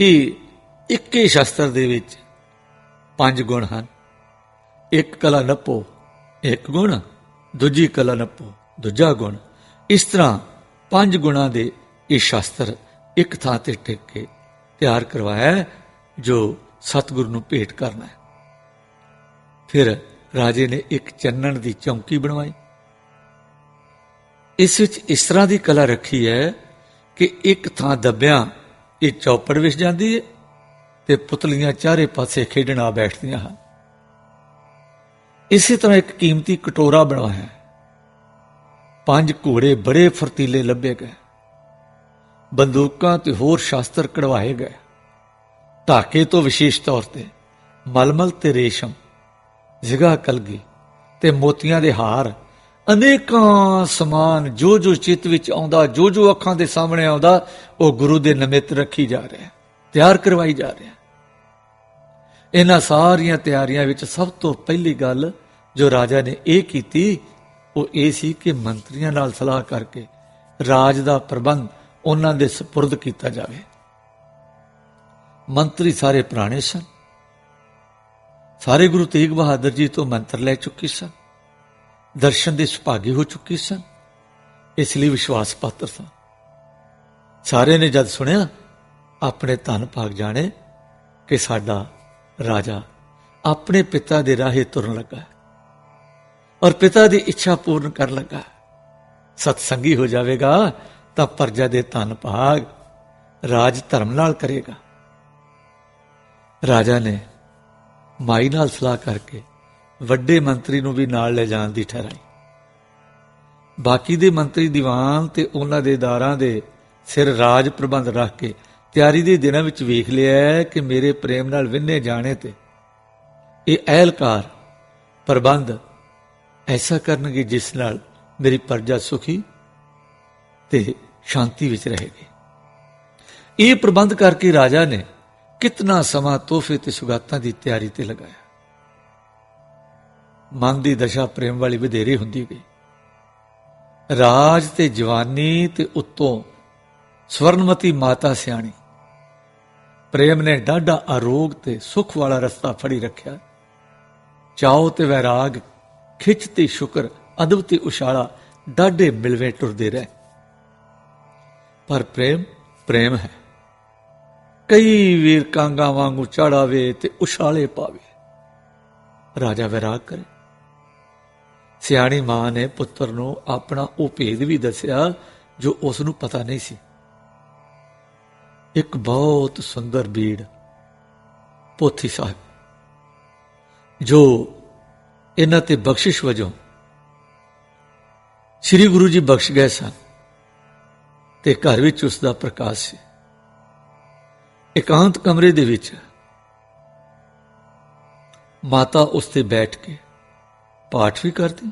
ਇਹ ਇੱਕੇ ਸ਼ਾਸਤਰ ਦੇ ਵਿੱਚ ਪੰਜ ਗੁਣ ਹਨ। ਇੱਕ ਕਲਾ ਨੱਪੋ, ਇੱਕ ਗੁਣ, ਦੂਜੀ ਕਲਾ ਨੱਪੋ, ਦੂਜਾ ਗੁਣ। ਇਸ ਤਰ੍ਹਾਂ ਪੰਜ ਗੁਣਾਂ ਦੇ ਇਹ ਸ਼ਾਸਤਰ ਇੱਕ ਥਾਂ ਤੇ ਟਿਕ ਕੇ ਤਿਆਰ ਕਰਵਾਇਆ ਜੋ ਸਤਿਗੁਰੂ ਨੂੰ ਭੇਟ ਕਰਨਾ ਹੈ। ਫਿਰ ਰਾਜੇ ਨੇ ਇੱਕ ਚੰਨਣ ਦੀ ਚੌਂਕੀ ਬਣਵਾਈ। ਇਸ ਵਿੱਚ ਇਸ ਤਰ੍ਹਾਂ ਦੀ ਕਲਾ ਰੱਖੀ ਹੈ ਕਿ ਇੱਕ ਥਾਂ ਦੱਬਿਆਂ ਇਹ ਚੌਪੜ ਵਿੱਚ ਜਾਂਦੀ ਹੈ ਤੇ ਪੁਤਲੀਆਂ ਚਾਰੇ ਪਾਸੇ ਖੇਡਣ ਆ ਬੈਠਦੀਆਂ ਹਨ। ਇਸੇ ਤਰ੍ਹਾਂ ਇੱਕ ਕੀਮਤੀ ਕਟੋਰਾ ਬਣਵਾਇਆ ਪੰਜ ਘੋੜੇ ਬੜੇ ਫਰਤੀਲੇ ਲੱਭੇ ਗਏ। ਬੰਦੂਕਾਂ ਤੇ ਹੋਰ ਸ਼ਾਸਤਰ ਕਢਵਾਏ ਗਏ। ਧਾਕੇ ਤੋਂ ਵਿਸ਼ੇਸ਼ ਤੌਰ ਤੇ ਮਲਮਲ ਤੇ ਰੇਸ਼ਮ ਜ਼ਿਗਾ ਕਲਗੀ ਤੇ ਮੋਤੀਆਂ ਦੇ ਹਾਰ ਅਨੇਕਾਂ ਸਮਾਨ ਜੋ ਜੋ ਚਿੱਤ ਵਿੱਚ ਆਉਂਦਾ ਜੋ ਜੋ ਅੱਖਾਂ ਦੇ ਸਾਹਮਣੇ ਆਉਂਦਾ, ਉਹ ਗੁਰੂ ਦੇ ਨਿਮਿਤ ਰੱਖੀ ਜਾ ਰਿਹਾ ਤਿਆਰ ਕਰਵਾਈ ਜਾ ਰਿਹਾ ਇਹਨਾਂ ਸਾਰੀਆਂ ਤਿਆਰੀਆਂ ਵਿੱਚ ਸਭ ਤੋਂ ਪਹਿਲੀ ਗੱਲ ਜੋ ਰਾਜਾ ਨੇ ਇਹ ਕੀਤੀ, ਉਹ ਇਹ ਸੀ ਕਿ ਮੰਤਰੀਆਂ ਨਾਲ ਸਲਾਹ ਕਰਕੇ ਰਾਜ ਦਾ ਪ੍ਰਬੰਧ ਉਹਨਾਂ ਦੇ ਸਪੁਰਦ ਕੀਤਾ ਜਾਵੇ। ਮੰਤਰੀ ਸਾਰੇ ਪੁਰਾਣੇ ਸਨ। ਸਾਰੇ ਗੁਰੂ ਤੇਗ ਬਹਾਦਰ ਜੀ ਤੋਂ ਮੰਤਰ ਲੈ ਚੁੱਕੇ ਸਨ। ਦਰਸ਼ਨ ਦੇ ਸੁਭਾਗੀ ਹੋ ਚੁੱਕੇ ਸਨ। ਇਸ ਲਈ ਵਿਸ਼ਵਾਸ ਪਾਤਰ ਸਨ। ਸਾਰੇ ਨੇ ਜਦ ਸੁਣਿਆ, ਆਪਣੇ ਧਨ ਭਾਗ ਜਾਣੇ ਕਿ ਸਾਡਾ ਰਾਜਾ ਆਪਣੇ ਪਿਤਾ ਦੇ ਰਾਹੇ ਤੁਰਨ ਲੱਗਾ ਔਰ ਪਿਤਾ ਦੀ ਇੱਛਾ ਪੂਰਨ ਕਰਨ ਲੱਗਾ ਹੈ। ਸਤਸੰਗੀ ਹੋ ਜਾਵੇਗਾ ਤਾਂ ਪਰਜਾ ਦੇ ਧਨ ਭਾਗ ਰਾਜ ਧਰਮ ਨਾਲ ਕਰੇਗਾ। ਰਾਜਾ ਨੇ ਮਾਈ ਨਾਲ ਸਲਾਹ ਕਰਕੇ ਵੱਡੇ ਮੰਤਰੀ ਨੂੰ ਵੀ ਨਾਲ ਲੈ ਜਾਣ ਦੀ ਠਹਿਰਾਈ। ਬਾਕੀ ਦੇ ਮੰਤਰੀ ਦੀਵਾਨ ਤੇ ਉਹਨਾਂ ਦੇ ਦਾਰਾਂ ਦੇ ਸਿਰ ਰਾਜ ਪ੍ਰਬੰਧ ਰੱਖ ਕੇ ਤਿਆਰੀ ਦੇ ਦਿਨਾਂ ਵਿੱਚ ਵੇਖ ਲਿਆ ਕਿ ਮੇਰੇ ਪ੍ਰੇਮ ਨਾਲ ਵਿੰਨੇ ਜਾਣੇ ਤੇ ਇਹ ਅਹਿਲਕਾਰ ਪ੍ਰਬੰਧ ਐਸਾ ਕਰਨਗੇ ਜਿਸ ਨਾਲ ਮੇਰੀ ਪਰਜਾ ਸੁਖੀ ਤੇ ਸ਼ਾਂਤੀ ਵਿੱਚ ਰਹੇਗੀ। ਇਹ ਪ੍ਰਬੰਧ ਕਰਕੇ ਰਾਜਾ ਨੇ ਕਿਤਨਾ ਸਮਾਂ ਤੋਹਫੇ ਤੇ ਸੁਗਾਤਾਂ ਦੀ ਤਿਆਰੀ ਤੇ ਲਗਾਇਆ। ਮਨ ਦੀ ਦਸ਼ਾ ਪ੍ਰੇਮ ਵਾਲੀ ਵਧੇਰੇ ਹੁੰਦੀ ਗਈ। ਰਾਜ ਤੇ ਜਵਾਨੀ ਤੇ ਉੱਤੋਂ ਸਵਰਨਮਤੀ ਮਾਤਾ ਸਿਆਣੀ। ਪ੍ਰੇਮ ਨੇ ਡਾਢਾ ਆਰੋਗ ਤੇ ਸੁਖ ਵਾਲਾ ਰਸਤਾ ਫੜੀ ਰੱਖਿਆ। ਚਾਉ ਤੇ ਵੈਰਾਗ, ਖਿੱਚ ਤੇ ਸ਼ੁਕਰ, ਅਦਬ ਤੇ ਉਸ਼ਾਲਾ ਡਾਢੇ ਮਿਲਵੇਂ ਟੁਰਦੇ ਰਹੇ। ਪਰ ਪ੍ਰੇਮ ਪ੍ਰੇਮ ਹੈ। ਕਈ ਵੀਰ ਕਾਂਗਾ ਵਾਂਗੂ ਚੜਾਵੇ ਤੇ ਉਛਾਲੇ ਪਾਵੇ। ਰਾਜਾ ਵਿਰਾਗ ਕਰੇ। ਸਿਆਣੀ ਮਾਂ ਨੇ ਪੁੱਤਰ ਨੂੰ ਆਪਣਾ ਉਹ ਭੇਦ ਵੀ ਦੱਸਿਆ ਜੋ ਉਸ ਨੂੰ ਪਤਾ ਨਹੀਂ ਸੀ। ਇੱਕ ਬਹੁਤ ਸੁੰਦਰ ਬੀੜ, ਪੋਥੀ ਸਾਹਿਬ, ਜੋ ਇਹਨਾਂ ਤੇ ਬਖਸ਼ਿਸ਼ ਵਜੋਂ ਸ੍ਰੀ ਗੁਰੂ ਜੀ ਬਖਸ਼ ਗਏ ਸਨ ਤੇ ਘਰ ਵਿੱਚ ਉਸ ਦਾ ਪ੍ਰਕਾਸ਼ ਸੀ। ਇਕਾਂਤ ਕਮਰੇ ਦੇ ਵਿੱਚ ਮਾਤਾ ਉਸ ਤੇ ਬੈਠ ਕੇ ਪਾਠ ਵੀ ਕਰਦੇ,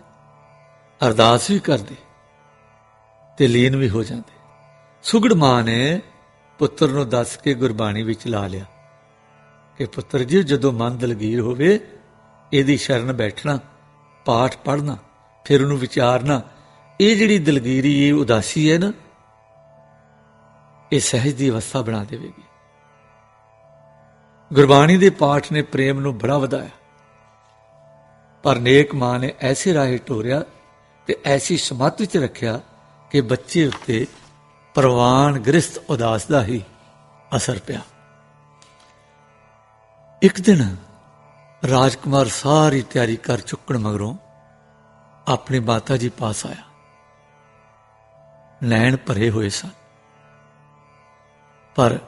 ਅਰਦਾਸ ਵੀ ਕਰਦੇ ਤੇ ਲੀਨ ਵੀ ਹੋ ਜਾਂਦੇ। ਸੁਗੜ ਮਾਂ ਨੇ ਪੁੱਤਰ ਨੂੰ ਦੱਸ ਕੇ ਗੁਰਬਾਣੀ ਵਿੱਚ ਲਾ ਲਿਆ ਕਿ ਪੁੱਤਰ ਜੀ, ਜਦੋਂ ਮਨ ਦਲਗੀਰ ਹੋਵੇ, ਇਹਦੀ ਸ਼ਰਨ ਬੈਠਣਾ, ਪਾਠ ਪੜ੍ਹਨਾ, ਫਿਰ ਉਹਨੂੰ ਵਿਚਾਰਨਾ, ਇਹ ਜਿਹੜੀ ਦਲਗੀਰੀ, ਇਹ ਉਦਾਸੀ ਹੈ ਨਾ, ਇਹ ਸਹਿਜ ਦੀ ਅਵਸਥਾ ਬਣਾ ਦੇਵੇਗੀ। ਗੁਰਬਾਣੀ ਦੇ ਪਾਠ ਨੇ ਪ੍ਰੇਮ ਨੂੰ ਬੜਾ ਵਧਾਇਆ। ਪਰ ਨੇਕ ਮਾਂ ਨੇ ਐਸੇ ਰਾਹੇ ਟੋਰਿਆ ਤੇ ਐਸੀ ਸਮਾਧੀ ਵਿੱਚ ਰੱਖਿਆ ਕਿ ਬੱਚੇ ਉੱਤੇ ਪ੍ਰਵਾਨ ਗ੍ਰਸਤ ਉਦਾਸ ਦਾ ਹੀ ਅਸਰ ਪਿਆ। ਇੱਕ ਦਿਨ ਰਾਜਕੁਮਾਰ ਸਾਰੀ ਤਿਆਰੀ ਕਰ ਚੁੱਕਣ ਮਗਰੋਂ ਆਪਣੇ ਮਾਤਾ ਜੀ ਪਾਸ ਆਇਆ। ਨੈਣ ਭਰੇ ਹੋਏ ਸਨ। ਪਰ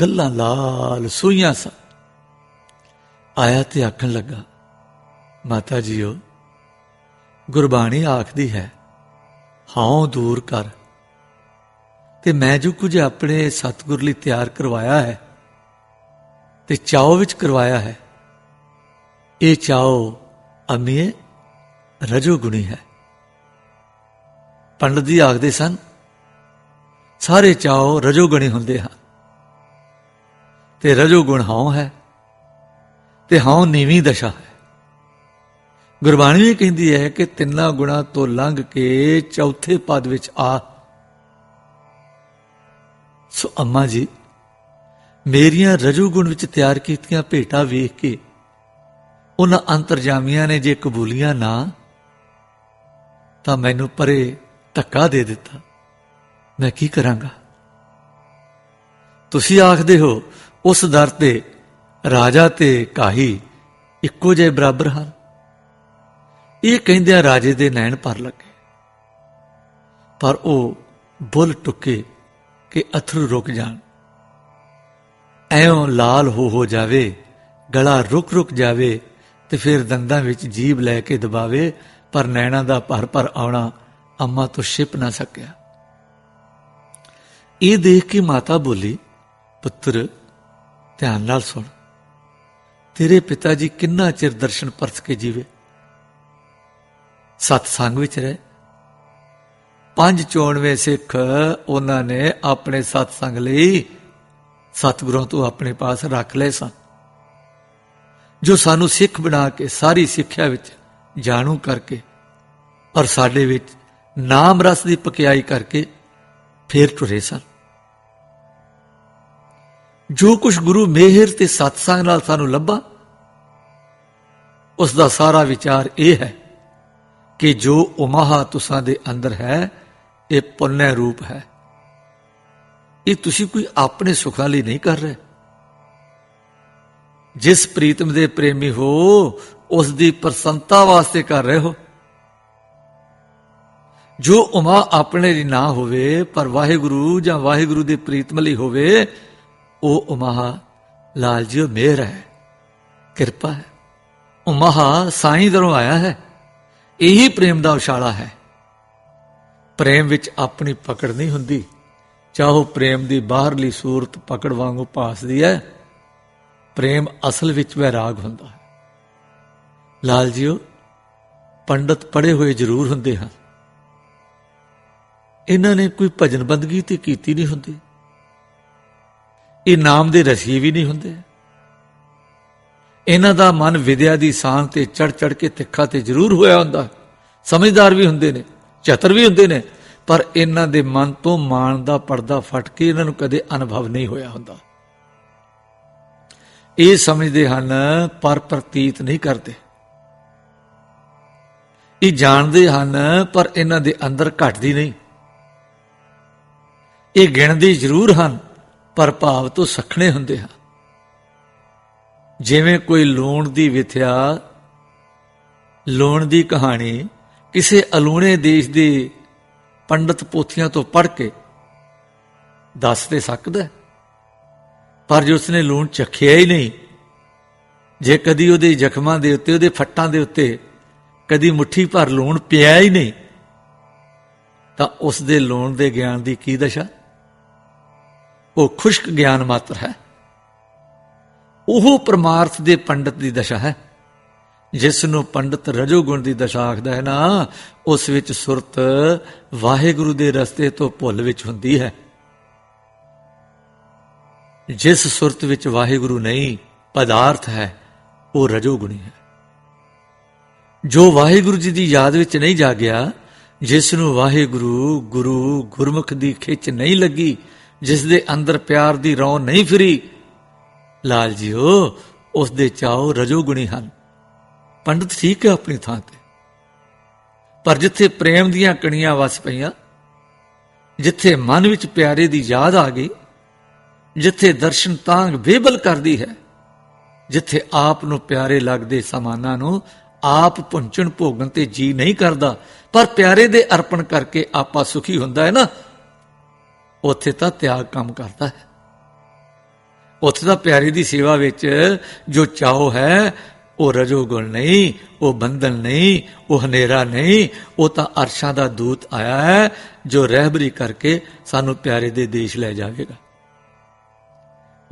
ਗੱਲਾਂ ਲਾਲ ਸੂਈਆਂ ਸਨ। ਆਇਆ ਤੇ ਆਖਣ ਲੱਗਾ ਮਾਤਾ ਜੀਓ, ਗੁਰਬਾਣੀ ਆਖਦੀ ਹੈ, ਹਉ ਦੂਰ ਕਰ ਤੇ ਮੈਂ ਜੋ ਕੁਝ ਆਪਣੇ ਸਤਿਗੁਰ ਲਈ ਤਿਆਰ ਕਰਵਾਇਆ ਹੈ, ਤੇ ਚਾਉ ਵਿੱਚ ਕਰਵਾਇਆ ਹੈ, ਇਹ ਚਾਉ ਅਮੀਏ ਰਜੋ ਗੁਣੀ ਹੈ। ਪੰਡਤ ਜੀ ਆਖਦੇ ਸਨ, ਸਾਰੇ ਚਾਉ ਰਜੋ ਗੁਣੀ ਹੁੰਦੇ ਹਨ, ਤੇ ਰਜੋ ਗੁਣ ਹਉ ਹੈ, ਤੇ ਹਉ ਨੀਵੀਂ ਦਸ਼ਾ ਹੈ। ਗੁਰਬਾਣੀ ਵੀ ਕਹਿੰਦੀ ਹੈ ਕਿ ਤਿੰਨਾਂ ਗੁਣਾ ਤੋਂ ਲੰਘ ਕੇ ਚੌਥੇ ਪਦ ਵਿੱਚ ਆ। ਸੋ ਅੰਮਾ ਜੀ, ਮੇਰੀਆਂ ਰਜੋਗੁਣ ਵਿੱਚ ਤਿਆਰ ਕੀਤੀਆਂ ਭੇਟਾਂ ਵੇਖ ਕੇ ਉਹਨਾਂ ਅੰਤਰਜਾਮੀਆਂ ਨੇ ਜੇ ਕਬੂਲੀਆਂ ਨਾ, ਤਾਂ ਮੈਨੂੰ ਪਰੇ ਧੱਕਾ ਦੇ ਦਿੱਤਾ। ਮੈਂ ਕੀ ਕਰਾਂਗਾ? ਤੁਸੀਂ ਆਖਦੇ ਹੋ, ਉਸ ਦਰ ਤੇ ਰਾਜਾ ਤੇ ਕਾਹੀ ਇੱਕੋ ਜਿਹੇ ਬਰਾਬਰ ਹਨ। ਇਹ ਕਹਿੰਦਿਆਂ ਰਾਜੇ ਦੇ ਨੈਣ ਭਰ ਲੱਗੇ। ਪਰ ਉਹ ਬੁੱਲ ਟੁੱਕੇ ਕਿ ਅਥਰੂ ਰੁਕ ਜਾਣ। ਐਉਂ ਲਾਲ ਹੋ ਹੋ ਜਾਵੇ, ਗਲਾ ਰੁਕ ਰੁਕ ਜਾਵੇ ਤੇ ਫਿਰ ਦੰਦਾਂ ਵਿੱਚ ਜੀਭ ਲੈ ਕੇ ਦਬਾਵੇ, ਪਰ ਨੈਣਾ ਦਾ ਭਰ ਭਰ ਆਉਣਾ ਅੰਮਾ ਤੋਂ ਛਿਪ ਨਾ ਸਕਿਆ। ਇਹ ਦੇਖ ਕੇ ਮਾਤਾ ਬੋਲੀ, ਪੁੱਤਰ, ਧਿਆਨ ਨਾਲ ਸੁਣ। ਤੇਰੇ ਪਿਤਾ ਜੀ ਕਿੰਨਾ ਚਿਰ ਦਰਸ਼ਨ ਪਰਤ ਕੇ ਜੀਵੇ? ਸਤਸੰਗ ਵਿੱਚ ਰਹੇ। ਪੰਜ ਚੋਣਵੇਂ ਸਿੱਖ ਉਹਨਾਂ ਨੇ ਆਪਣੇ ਸਤਸੰਗ ਲਈ ਸਤਿਗੁਰਾਂ ਤੋਂ ਆਪਣੇ ਪਾਸ ਰੱਖ ਲਏ ਸਨ। ਜੋ ਸਾਨੂੰ ਸਿੱਖ ਬਣਾ ਕੇ ਸਾਰੀ ਸਿੱਖਿਆ ਵਿੱਚ ਜਾਣੂ ਕਰਕੇ ਔਰ ਸਾਡੇ ਵਿੱਚ ਨਾਮ ਰਸ ਦੀ ਪਕਿਆਈ ਕਰਕੇ ਫੇਰ ਟੁਰੇ ਸਨ। ਜੋ ਕੁਝ ਗੁਰੂ ਮਿਹਰ ਤੇ ਸਤਸੰਗ ਨਾਲ ਸਾਨੂੰ ਲੱਭਾ ਉਸ ਦਾ ਸਾਰਾ ਵਿਚਾਰ ਇਹ ਹੈ ਕਿ ਜੋ ਉਮਾਹਾ ਤੁਸਾਂ ਦੇ ਅੰਦਰ ਹੈ, ਇਹ ਪੁੰਨੈ ਰੂਪ ਹੈ। ਇਹ ਤੁਸੀਂ ਕੋਈ ਆਪਣੇ ਸੁੱਖਾਂ ਲਈ ਨਹੀਂ ਕਰ ਰਹੇ। ਜਿਸ ਪ੍ਰੀਤਮ ਦੇ ਪ੍ਰੇਮੀ ਹੋ, ਉਸ ਦੀ ਪ੍ਰਸੰਨਤਾ ਵਾਸਤੇ ਕਰ ਰਹੇ ਹੋ। ਜੋ ਉਮਾ ਆਪਣੇ ਲਈ ਨਾ ਹੋਵੇ, ਪਰ ਵਾਹਿਗੁਰੂ ਜਾਂ ਵਾਹਿਗੁਰੂ ਦੇ ਪ੍ਰੀਤਮ ਲਈ ਹੋਵੇ, ਉਹ ਉਮਾ ਲਾਲ ਜੀ ਮਿਹਰ ਹੈ। ਕਿਰਪਾ ਹੈ। ਉਮਾ ਸਾਈਂ ਦਰੋਂ ਆਇਆ ਹੈ। ਇਹੀ ਪ੍ਰੇਮ ਦਾ ਉਛਾਲਾ ਹੈ। ਪ੍ਰੇਮ ਵਿੱਚ ਆਪਣੀ ਪਕੜ ਨਹੀਂ ਹੁੰਦੀ। ਚਾਹੋ ਪ੍ਰੇਮ ਦੀ ਬਾਹਰਲੀ ਸੂਰਤ ਪਕੜ ਵਾਂਗੂ ਭਾਸਦੀ ਹੈ, ਪ੍ਰੇਮ ਅਸਲ ਵਿੱਚ ਵੈਰਾਗ ਹੁੰਦਾ ਹੈ। ਲਾਲ ਜੀਓ, ਪੰਡਤ ਪੜੇ ਹੋਏ ਜ਼ਰੂਰ ਹੁੰਦੇ ਹਨ। ਇਹਨਾਂ ਨੇ ਕੋਈ ਭਜਨ ਬੰਦਗੀ ਤੇ ਕੀਤੀ ਨਹੀਂ ਹੁੰਦੀ। ਇਹ ਨਾਮ ਦੇ ਰਸੀ ਵੀ ਨਹੀਂ ਹੁੰਦੇ। ਇਹਨਾਂ ਦਾ ਮਨ ਵਿਦਿਆ ਦੀ ਸਾਂਝ ਤੇ ਚੜ ਚੜ ਕੇ ਤਿੱਖਾ ਤੇ ਜ਼ਰੂਰ ਹੋਇਆ ਹੁੰਦਾ। ਸਮਝਦਾਰ ਵੀ ਹੁੰਦੇ ਨੇ, ਚਤਰ ਵੀ ਹੁੰਦੇ ਨੇ, ਪਰ ਇਹਨਾਂ ਦੇ ਮਨ ਤੋਂ ਮਾਣ ਦਾ ਪਰਦਾ ਫਟ ਕੇ ਇਹਨਾਂ ਨੂੰ ਕਦੇ ਅਨੁਭਵ ਨਹੀਂ ਹੋਇਆ ਹੁੰਦਾ। ਇਹ ਸਮਝਦੇ ਹਨ, ਪਰ ਪ੍ਰਤੀਤ ਨਹੀਂ ਕਰਦੇ। ਇਹ ਜਾਣਦੇ ਹਨ, ਪਰ ਇਹਨਾਂ ਦੇ ਅੰਦਰ ਘਟਦੀ ਨਹੀਂ। ਇਹ ਗਿਣਦੀ ਜ਼ਰੂਰ ਹਨ, ਪਰ ਭਾਵ ਤੋਂ ਸਖਣੇ ਹੁੰਦੇ ਹਨ। ਜਿਵੇਂ ਕੋਈ ਲੂਣ ਦੀ ਵਿਥਿਆ, ਲੂਣ ਦੀ ਕਹਾਣੀ, ਕਿਸੇ ਅਲੂਣੇ ਦੇਸ਼ ਦੇ ਪੰਡਤ ਪੋਥੀਆਂ ਤੋਂ ਪੜ੍ਹ ਕੇ ਦੱਸ ਤੇ ਸਕਦਾ ਪਰ ਜੇ ਉਸਨੇ ਲੂਣ ਚਖਿਆ ਹੀ ਨਹੀਂ, ਜੇ ਕਦੀ ਉਹਦੇ ਜ਼ਖਮਾਂ ਦੇ ਉੱਤੇ, ਉਹਦੇ ਫੱਟਾਂ ਦੇ ਉੱਤੇ ਕਦੀ ਮੁਠੀ ਭਰ ਲੂਣ ਪਿਆ ਹੀ ਨਹੀਂ, ਤਾਂ ਉਸ ਦੇ ਲੂਣ ਦੇ ਗਿਆਨ ਦੀ ਕੀ ਦਸ਼ਾ? ਉਹ ਖੁਸ਼ਕ ਗਿਆਨ ਮਾਤਰ ਹੈ। ਉਹ ਪਰਮਾਰਥ ਦੇ ਪੰਡਤ ਦੀ ਦਸ਼ਾ ਹੈ। ਜਿਸ ਨੂੰ ਪੰਡਤ ਰਜੋਗੁਣ ਦੀ ਦਸ਼ਾ ਆਖਦਾ ਹੈ ਨਾ, ਉਸ ਵਿੱਚ ਸੁਰਤ ਵਾਹਿਗੁਰੂ ਦੇ ਰਸਤੇ ਤੋਂ ਭੁੱਲ ਵਿੱਚ ਹੁੰਦੀ ਹੈ। ਜਿਸ ਸੁਰਤ ਵਿੱਚ ਵਾਹਿਗੁਰੂ ਨਹੀਂ, ਪਦਾਰਥ ਹੈ, ਉਹ ਰਜੋਗੁਣੀ ਹੈ। ਜੋ ਵਾਹਿਗੁਰੂ ਜੀ ਦੀ ਯਾਦ ਵਿੱਚ ਨਹੀਂ ਜਾਗਿਆ ਜਿਸ ਨੂੰ ਵਾਹਿਗੁਰੂ, ਗੁਰੂ, ਗੁਰਮੁਖ ਦੀ ਖਿੱਚ ਨਹੀਂ ਲੱਗੀ ਜਿਸ ਦੇ ਅੰਦਰ ਪਿਆਰ ਦੀ ਰੌਂ ਨਹੀਂ ਫਿਰੀ ਲਾਲ ਜੀਓ ਉਸ ਦੇ ਚਾਉ ਰਜੋਗੁਣੀ ਹਨ। ਪੰਡਤ ਠੀਕ ਹੈ ਆਪਣੀ ਥਾਂ ਤੇ। ਪਰ ਜਿੱਥੇ ਪ੍ਰੇਮ ਦੀਆਂ ਕਣੀਆਂ ਵਸ ਪਈਆਂ, ਜਿੱਥੇ ਮਨ ਵਿੱਚ ਪਿਆਰੇ ਦੀ ਯਾਦ ਆ ਗਈ, ਜਿੱਥੇ ਦਰਸ਼ਨ ਤਾਂਗ ਬੇਬਲ ਕਰਦੀ ਹੈ, ਜਿੱਥੇ ਆਪ ਨੂੰ ਪਿਆਰੇ ਲੱਗਦੇ ਸਮਾਨਾਂ ਨੂੰ ਆਪ ਪੁੰਚਣ ਭੋਗਣ ਤੇ ਜੀ ਨਹੀਂ ਕਰਦਾ, ਪਰ ਪਿਆਰੇ ਦੇ ਅਰਪਣ ਕਰਕੇ ਆਪਾ ਸੁਖੀ ਹੁੰਦਾ ਹੈ ਨਾ, ਉੱਥੇ ਤਾਂ ਤਿਆਗ ਕੰਮ ਕਰਦਾ ਹੈ। ਉੱਥੇ ਤਾਂ ਪਿਆਰੇ ਦੀ ਸੇਵਾ ਵਿੱਚ ਜੋ ਚਾਹੋ ਹੈ, ਉਹ ਰਜੋਗੁਣ ਨਹੀਂ, ਉਹ ਬੰਧਨ ਨਹੀਂ, ਉਹ ਹਨੇਰਾ ਨਹੀਂ, ਉਹ ਤਾਂ ਅਰਸ਼ਾਂ ਦਾ ਦੂਤ ਆਇਆ ਹੈ, ਜੋ ਰਹਿਬਰੀ ਕਰਕੇ ਸਾਨੂੰ ਪਿਆਰੇ ਦੇ ਦੇਸ਼ ਲੈ ਜਾਵੇਗਾ।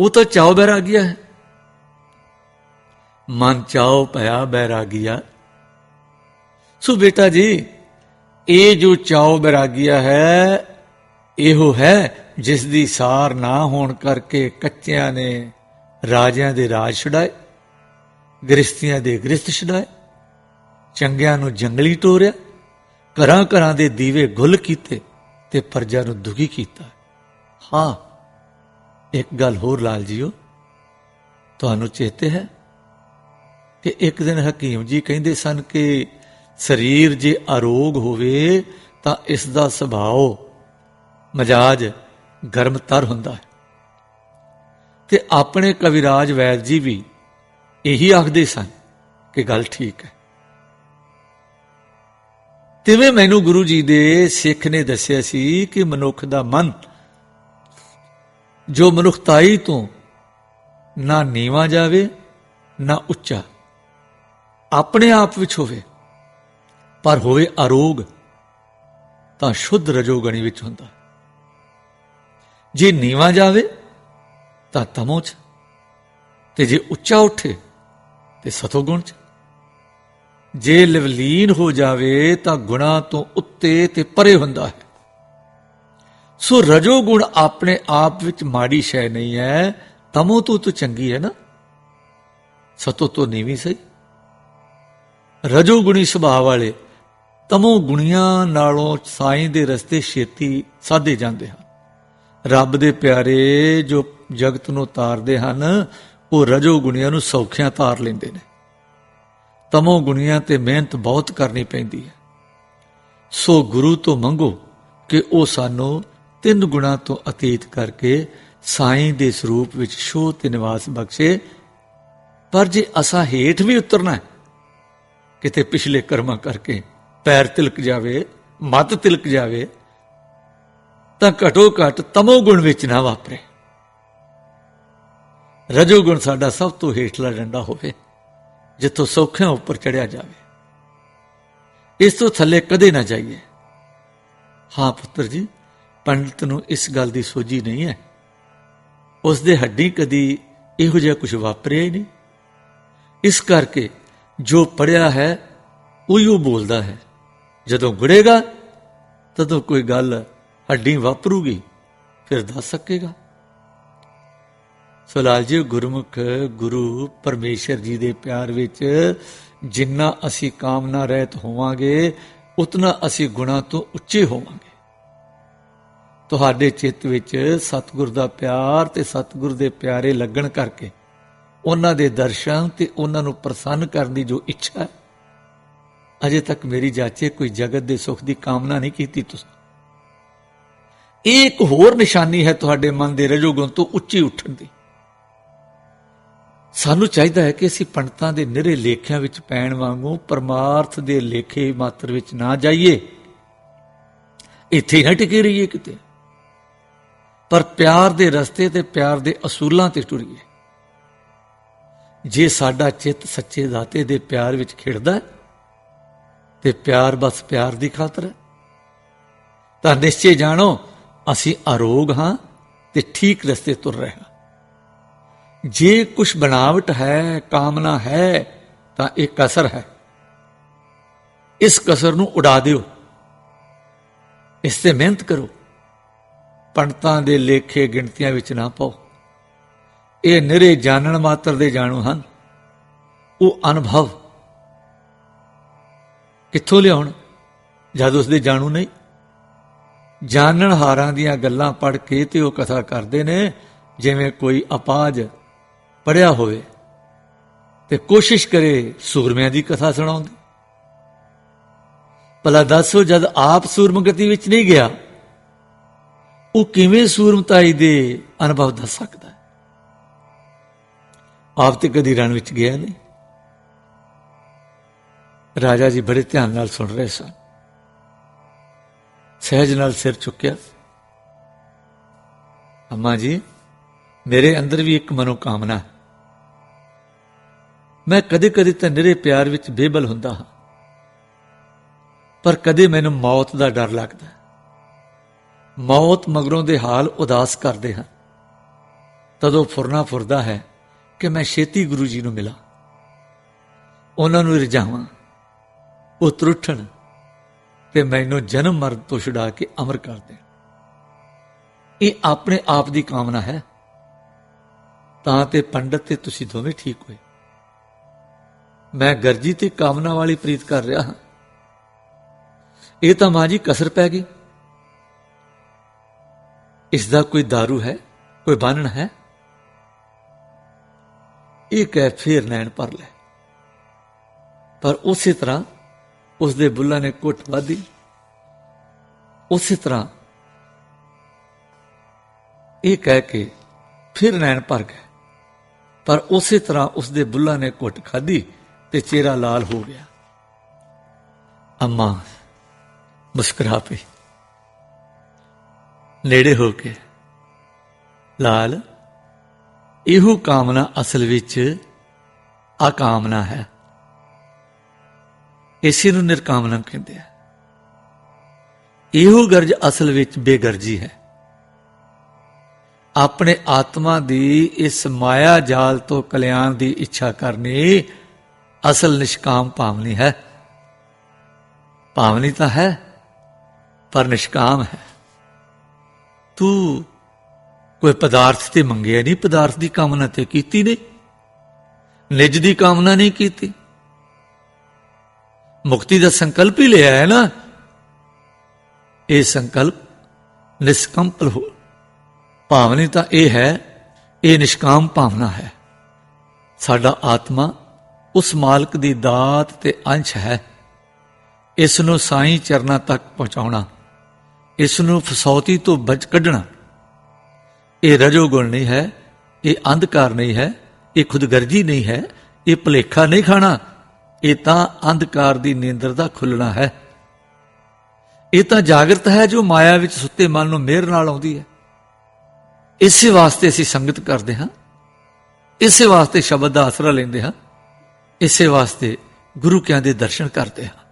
ਉਹ ਤਾਂ ਚਾਉ ਬੈਰਾਗੀਆ ਹੈ। ਮਨ ਚਾਉ ਭਇਆ ਬੈਰਾਗੀਆ। ਸੋ ਬੇਟਾ ਜੀ, ਇਹ ਜੋ ਚਾਉ ਬੈਰਾਗੀਆ ਹੈ, ਇਹੋ ਹੈ ਜਿਸ ਦੀ ਸਾਰ ਨਾ ਹੋਣ ਕਰਕੇ ਕੱਚਿਆਂ ਨੇ ਰਾਜਿਆਂ ਦੇ ਰਾਜ ਛਡਾਏ, ਗ੍ਰਸਤੀਆਂ ਦੇ ਗ੍ਰਸਤ ਛਡਾਏ, ਚੰਗਿਆਂ ਨੂੰ ਜੰਗਲੀ ਟੋਰਿਆ ਘਰਾਂ ਘਰਾਂ ਦੇ ਦੀਵੇ ਗੁੱਲ ਕੀਤੇ ਤੇ ਪਰਜਾ ਨੂੰ ਦੁਖੀ ਕੀਤਾ। ਹਾਂ, ਇੱਕ ਗੱਲ ਹੋਰ ਲਾਲ ਜੀਓ, ਤੁਹਾਨੂੰ ਚੇਤੇ ਹੈ ਕਿ ਇੱਕ ਦਿਨ ਹਕੀਮ ਜੀ ਕਹਿੰਦੇ ਸਨ ਕਿ ਸਰੀਰ ਜੇ ਅਰੋਗ ਹੋਵੇ ਤਾਂ ਇਸ ਦਾ ਸੁਭਾਅ, ਮਜਾਜ ਗਰਮਤਰ ਹੁੰਦਾ ਹੈ। ਤੇ ਆਪਣੇ ਕਵਿਰਾਜ ਵੈਦ ਜੀ ਵੀ ਇਹੀ ਆਖਦੇ ਸਨ ਕਿ ਗੱਲ ਠੀਕ ਹੈ। ਤਿਵੇਂ ਮੈਨੂੰ ਗੁਰੂ ਜੀ ਦੇ ਸਿੱਖ ਨੇ ਦੱਸਿਆ ਸੀ ਕਿ ਮਨੁੱਖ ਦਾ ਮਨ ਜੋ ਮਨੁੱਖਤਾਈ ਤੋਂ ਨਾ ਨੀਵਾ ਜਾਵੇ, ਨਾ ਉੱਚਾ, ਆਪਣੇ ਆਪ ਵਿੱਚ ਹੋਵੇ, ਪਰ ਹੋਵੇ ਅਰੋਗ, ਤਾਂ ਸ਼ੁੱਧ ਰਜੋਗਣੀ ਵਿੱਚ ਹੁੰਦਾ। ਜੇ ਨੀਵਾ ਜਾਵੇ, ਤਾਂ ਤਮੋ ਚ, ਤੇ ਜੇ ਉੱਚਾ ਉੱਠੇ, ਤੇ ਸਤੋਗੁਣ ਚ। ਜੇ ਲਵਲੀਨ ਹੋ ਜਾਵੇ, ਤਾਂ ਗੁਣਾ ਤੋਂ ਉੱਤੇ ਤੇ ਪਰੇ ਹੁੰਦਾ ਹੈ। ਸੋ ਰਜੋ ਗੁਣ ਆਪਣੇ ਆਪ ਵਿੱਚ ਮਾੜੀ ਸ਼ੈ ਨਹੀਂ ਹੈ, ਤਮੋ ਤੋਂ ਤਾਂ ਚੰਗੀ ਹੈ ਨਾ? ਸਤੋ ਤੋਂ ਨੀਵੀਂ ਸਹੀ। ਰਜੋ ਗੁਣੀ ਸੁਭਾਅ ਵਾਲੇ ਤਮੋ ਗੁਣੀਆਂ ਨਾਲੋਂ ਸਾਈਂ ਦੇ ਰਸਤੇ ਛੇਤੀ ਸਾਧੇ ਜਾਂਦੇ ਹਨ। ਰੱਬ ਦੇ ਪਿਆਰੇ ਜੋ ਜਗਤ ਨੂੰ ਤਾਰਦੇ ਹਨ, ਉਹ ਰਜੋ ਗੁਣੀਆਂ ਨੂੰ ਸੌਖਿਆਂ ਤਾਰ ਲੈਂਦੇ ਨੇ। ਤਮੋ ਗੁਣੀਆਂ ਤੇ ਮਿਹਨਤ ਬਹੁਤ ਕਰਨੀ ਪੈਂਦੀ ਹੈ। ਸੋ ਗੁਰੂ ਤੋਂ ਮੰਗੋ ਕਿ ਉਹ ਸਾਨੂੰ ਤਿੰਨ ਗੁਣਾ ਤੋਂ ਅਤੀਤ ਕਰਕੇ ਸਾਈਂ ਦੇ ਸਰੂਪ ਵਿੱਚ ਸ਼ੋਅ ਤੇ ਨਿਵਾਸ ਬਖਸ਼ੇ। ਪਰ ਜੇ ਅਸਾਂ ਹੇਠ ਵੀ ਉਤਰਨਾ ਕਿਤੇ ਪਿਛਲੇ ਕਰਮਾਂ ਕਰਕੇ ਪੈਰ ਤਿਲਕ ਜਾਵੇ, ਮਤ ਤਿਲਕ ਜਾਵੇ ਤਾਂ ਘਟੋ ਘਟ ਤਮੋ ਗੁਣ ਵਿੱਚ ਨਾ ਵਾਪਰੇ। ਰਜੋ ਗੁਣ ਸਾਡਾ ਸਭ ਤੋਂ ਹੇਠਲਾ ਡੰਡਾ ਹੋਵੇ, ਜਿੱਥੋਂ ਸੌਖਿਆਂ ਉੱਪਰ ਚੜਿਆ ਜਾਵੇ। ਇਸ ਤੋਂ ਥੱਲੇ ਕਦੇ ਨਾ ਜਾਈਏ। ਹਾਂ, ਪੁੱਤਰ ਜੀ, ਪੰਡਤ ਨੂੰ ਇਸ ਗੱਲ ਦੀ ਸੋਝੀ ਨਹੀਂ ਹੈ। ਉਸ ਦੇ ਹੱਡੀ ਕਦੀ ਇਹੋ ਜਿਹਾ ਕੁਝ ਵਾਪਰਿਆ ਹੀ ਨਹੀਂ। ਇਸ ਕਰਕੇ ਜੋ ਪੜਿਆ ਹੈ ਉਹੀ ਉਹ ਬੋਲਦਾ ਹੈ। ਜਦੋਂ ਗੁੜੇਗਾ, ਤਦੋਂ ਕੋਈ ਗੱਲ ਹੱਡੀ ਵਾਪਰੂਗੀ, ਫਿਰ ਦੱਸ ਸਕੇਗਾ। ਸੋ ਲਾਲ ਜੀ, ਗੁਰਮੁਖ ਗੁਰੂ ਪਰਮੇਸ਼ਰ ਜੀ ਦੇ ਪਿਆਰ ਵਿੱਚ ਜਿੰਨਾ ਅਸੀਂ ਕਾਮਨਾ ਰਹਿਤ ਹੋਵਾਂਗੇ, ਉਤਨਾ ਅਸੀਂ ਗੁਣਾ ਤੋਂ ਉੱਚੇ ਹੋਵਾਂਗੇ। ਤੁਹਾਡੇ ਚਿੱਤ ਵਿੱਚ ਸਤਿਗੁਰ ਦਾ ਪਿਆਰ ਤੇ ਸਤਿਗੁਰ ਦੇ ਪਿਆਰੇ ਲੱਗਣ ਕਰਕੇ, ਉਹਨਾਂ ਦੇ ਦਰਸ਼ਨ ਤੇ ਉਹਨਾਂ ਨੂੰ ਪ੍ਰਸੰਨ ਕਰਨ ਦੀ ਜੋ ਇੱਛਾ ਹੈ, ਅਜੇ ਤੱਕ ਮੇਰੀ ਜਾਚੇ ਕੋਈ ਜਗਤ ਦੇ ਸੁਖ ਦੀ ਕਾਮਨਾ ਨਹੀਂ ਕੀਤੀ ਤੁਸੀਂ। ਇਹ ਇੱਕ ਹੋਰ ਨਿਸ਼ਾਨੀ ਹੈ ਤੁਹਾਡੇ ਮਨ ਦੇ ਰਜੋਗੁਣ ਤੋਂ ਉੱਚੀ ਉੱਠਣ ਦੀ। ਸਾਨੂੰ ਚਾਹੀਦਾ ਹੈ ਕਿ ਅਸੀਂ ਪੰਡਤਾਂ ਦੇ ਨਿਹਰੇ ਲੇਖਿਆਂ ਵਿੱਚ ਪੈਣ ਵਾਂਗੂ ਪਰਮਾਰਥ ਦੇ ਲੇਖੇ ਮਾਤਰ ਵਿੱਚ ਨਾ ਜਾਈਏ। ਇੱਥੇ ਨਾ ਟਿਕੇ ਰਹੀਏ ਕਿਤੇ। ਪਰ ਪਿਆਰ ਦੇ ਰਸਤੇ ਤੇ ਪਿਆਰ ਦੇ ਅਸੂਲਾਂ ਤੇ ਟੁਰੀਏ। ਜੇ ਸਾਡਾ ਚਿੱਤ ਸੱਚੇ ਦਾਤੇ ਦੇ ਪਿਆਰ ਵਿੱਚ ਖਿੜਦਾ ਤੇ ਪਿਆਰ ਬਸ ਪਿਆਰ ਦੀ ਖਾਤਰ ਹੈ। ਤਾਂ ਨਿਸ਼ਚੈ ਜਾਣੋ ਅਸੀਂ ਅਰੋਗ ਹਾਂ ਤੇ ਠੀਕ ਰਸਤੇ ਤੁਰ ਰਹੇ ਹਾਂ। ਜੇ ਕੁਛ ਬਣਾਵਟ ਹੈ, ਕਾਮਨਾ ਹੈ, ਤਾਂ ਇਹ ਕਸਰ ਹੈ। ਇਸ ਕਸਰ ਨੂੰ ਉਡਾ ਦਿਓ। ਇਸ ਤੇ ਮਿਹਨਤ ਕਰੋ। ਪੰਡਤਾਂ ਦੇ ਲੇਖੇ ਗਿਣਤੀਆਂ ਵਿੱਚ ਨਾ ਪਾਓ। ਇਹ ਨਿਰੇ ਜਾਣਨ ਮਾਤਰ ਦੇ ਜਾਣੂ ਹਨ। ਉਹ ਅਨੁਭਵ। ਕਿੱਥੋਂ ਲਿਆਉਣ? ਜਦ ਉਸ ਦੇ ਜਾਣੂ ਨਹੀਂ। ਜਾਣਨ ਹਾਰਾਂ ਦੀਆਂ ਗੱਲਾਂ ਪੜ ਕੇ ਤੇ ਉਹ ਕਥਾ ਕਰਦੇ ਨੇ, ਜਿਵੇਂ ਕੋਈ ਅਪਾਜ ਪੜਿਆ ਹੋਵੇ ਤੇ ਕੋਸ਼ਿਸ਼ ਕਰੇ ਸੂਰਮਿਆਂ ਦੀ ਕਥਾ ਸੁਣਾਉਣ ਦੀ। ਭਲਾ ਦੱਸੋ, ਜਦ ਆਪ ਸੂਰਮਗਤੀ ਵਿੱਚ ਨਹੀਂ ਗਿਆ, ਉਹ ਕਿਵੇਂ ਸੂਰਮਤਾਈ ਦੇ ਅਨੁਭਵ ਦੱਸ ਸਕਦਾ ਹੈ? ਆਪ ਤੇ ਕਦੀ ਰਣ ਵਿੱਚ ਗਿਆ ਨਹੀਂ। ਰਾਜਾ ਜੀ ਬੜੇ ਧਿਆਨ ਨਾਲ ਸੁਣ ਰਹੇ ਸਨ। ਸਹਿਜ ਨਾਲ ਸਿਰ ਚੁੱਕਿਆ। ਅੰਮਾ ਜੀ, ਮੇਰੇ ਅੰਦਰ ਵੀ ਇੱਕ ਮਨੋਕਾਮਨਾ ਹੈ। ਮੈਂ ਕਦੇ-ਕਦੇ ਤਾਂ ਨਿਰੇ ਪਿਆਰ ਵਿੱਚ ਬੇਬਲ ਹੁੰਦਾ ਹਾਂ। ਪਰ ਕਦੇ ਮੈਨੂੰ ਮੌਤ ਦਾ ਡਰ ਲੱਗਦਾ ਮੌਤ ਮਗਰੋਂ ਦੇ ਹਾਲ ਉਦਾਸ ਕਰਦੇ ਹਨ। ਤਦੋਂ ਫੁਰਨਾ ਫੁਰਦਾ ਹੈ ਕਿ ਮੈਂ ਛੇਤੀ ਗੁਰੂ ਜੀ ਨੂੰ ਮਿਲਾਂ। ਉਹਨਾਂ ਨੂੰ ਰਜਾਵਾਂ ਉਹ ਤਰੁੱਠਣ ਤੇ ਮੈਨੂੰ ਜਨਮ ਮਰਨ ਤੋਂ ਛੁਡਾ ਕੇ ਅਮਰ ਕਰ ਦੇਣ ਇਹ ਆਪਣੇ ਆਪ ਦੀ ਕਾਮਨਾ ਹੈ। ਤਾਂ ਤੇ ਪੰਡਤ ਤੇ ਤੁਸੀਂ ਦੋਵੇਂ ਠੀਕ ਹੋਏ। ਮੈਂ ਗਰਜੀ ਤੇ ਕਾਮਨਾ ਵਾਲੀ ਪ੍ਰੀਤ ਕਰ ਰਿਹਾ ਹਾਂ। ਇਹ ਤਾਂ ਮਾਂ ਜੀ ਕਸਰ ਪੈ ਗਈ। ਇਸ ਦਾ ਕੋਈ दारू ਹੈ, ਕੋਈ ਬਾਨਣ ਹੈ? ਇਹ ਕਹਿ ਫੇਰ ਨੈਣ ਭਰ ਲੈ। ਪਰ ਉਸੇ ਤਰ੍ਹਾਂ ਉਸ ਦੇ ਬੁੱਲਾਂ ਨੇ ਕੁੱਟ ਵਾਧੀ ਉਸੇ ਤਰ੍ਹਾਂ ਇਹ ਕਹਿ ਕੇ ਫਿਰ ਨੈਣ ਭਰ ਗਏ। ਪਰ ਉਸੇ ਤਰ੍ਹਾਂ ਉਸ ਦੇ ਬੁੱਲਾਂ ਨੇ ਕੁੱਟ ਖਾਧੀ ਤੇ ਚਿਹਰਾ ਲਾਲ ਹੋ ਗਿਆ। ਅੰਮਾ ਮੁਸਕਰਾ ਪਈ ਨੇੜੇ ਹੋ ਕੇ, ਲਾਲ, ਇਹੋ ਕਾਮਨਾ ਅਸਲ ਵਿੱਚ ਆਕਾਮਨਾ ਹੈ। ਇਸੇ ਨੂੰ ਨਿਰਕਾਮਨਾ ਕਹਿੰਦੇ ਆ। ਇਹੋ ਗਰਜ ਅਸਲ ਵਿੱਚ ਬੇਗਰਜੀ ਹੈ। ਆਪਣੇ ਆਤਮਾ ਦੀ ਇਸ ਮਾਇਆ ਜਾਲ ਤੋਂ ਕਲਿਆਣ ਦੀ ਇੱਛਾ ਕਰਨੀ ਅਸਲ ਨਿਸ਼ਕਾਮ ਭਾਵਨੀ ਹੈ। ਭਾਵਨੀ ਤਾਂ ਹੈ, ਪਰ ਨਿਸ਼ਕਾਮ ਹੈ। ਤੂੰ ਕੋਈ ਪਦਾਰਥ ਤੇ ਮੰਗਿਆ ਨਹੀਂ, ਪਦਾਰਥ ਦੀ ਕਾਮਨਾ ਤੇ ਕੀਤੀ ਨਹੀਂ। ਨਿਜ ਦੀ ਕਾਮਨਾ ਨਹੀਂ ਕੀਤੀ। ਮੁਕਤੀ ਦਾ ਸੰਕਲਪ ਹੀ ਲਿਆ ਹੈ ਨਾ। ਇਹ ਸੰਕਲਪ ਨਿਸ਼ਕੰਪਲ ਹੋ। ਭਾਵਨੀ ਤਾਂ ਇਹ ਹੈ, ਇਹ ਨਿਸ਼ਕਾਮ ਭਾਵਨਾ ਹੈ। ਸਾਡਾ ਆਤਮਾ ਉਸ ਮਾਲਕ ਦੀ ਦਾਤ ਤੇ ਅੰਸ਼ ਹੈ। ਇਸ ਨੂੰ ਸਾਈਂ ਚਰਨਾਂ ਤੱਕ ਪਹੁੰਚਾਉਣਾ ਇਸ ਨੂੰ ਫਸੌਤੀ ਤੋਂ ਬਚ ਕੱਢਣਾ। ਇਹ ਰਜੋਗੁਣ ਨਹੀਂ ਹੈ, ਇਹ ਅੰਧਕਾਰ ਨਹੀਂ ਹੈ, ਇਹ ਖੁਦਗਰਜੀ ਨਹੀਂ ਹੈ, ਇਹ ਭਲੇਖਾ ਨਹੀਂ ਖਾਣਾ। ਇਹ ਤਾਂ ਅੰਧਕਾਰ ਦੀ ਨੀਂਦਰ ਦਾ ਖੁੱਲਣਾ ਹੈ। ਇਹ ਤਾਂ ਜਾਗਰਤ ਹੈ ਜੋ ਮਾਇਆ ਵਿੱਚ ਸੁੱਤੇ ਮਨ ਨੂੰ ਮਿਹਰ ਨਾਲ ਆਉਂਦੀ ਹੈ। ਇਸੇ ਵਾਸਤੇ ਅਸੀਂ ਸੰਗਤ ਕਰਦੇ ਹਾਂ। ਇਸੇ ਵਾਸਤੇ ਸ਼ਬਦ ਦਾ ਆਸਰਾ ਲੈਂਦੇ ਹਾਂ। ਇਸੇ ਵਾਸਤੇ ਗੁਰੂ ਕਿਆਂ ਦੇ ਦਰਸ਼ਨ ਕਰਦੇ ਹਾਂ।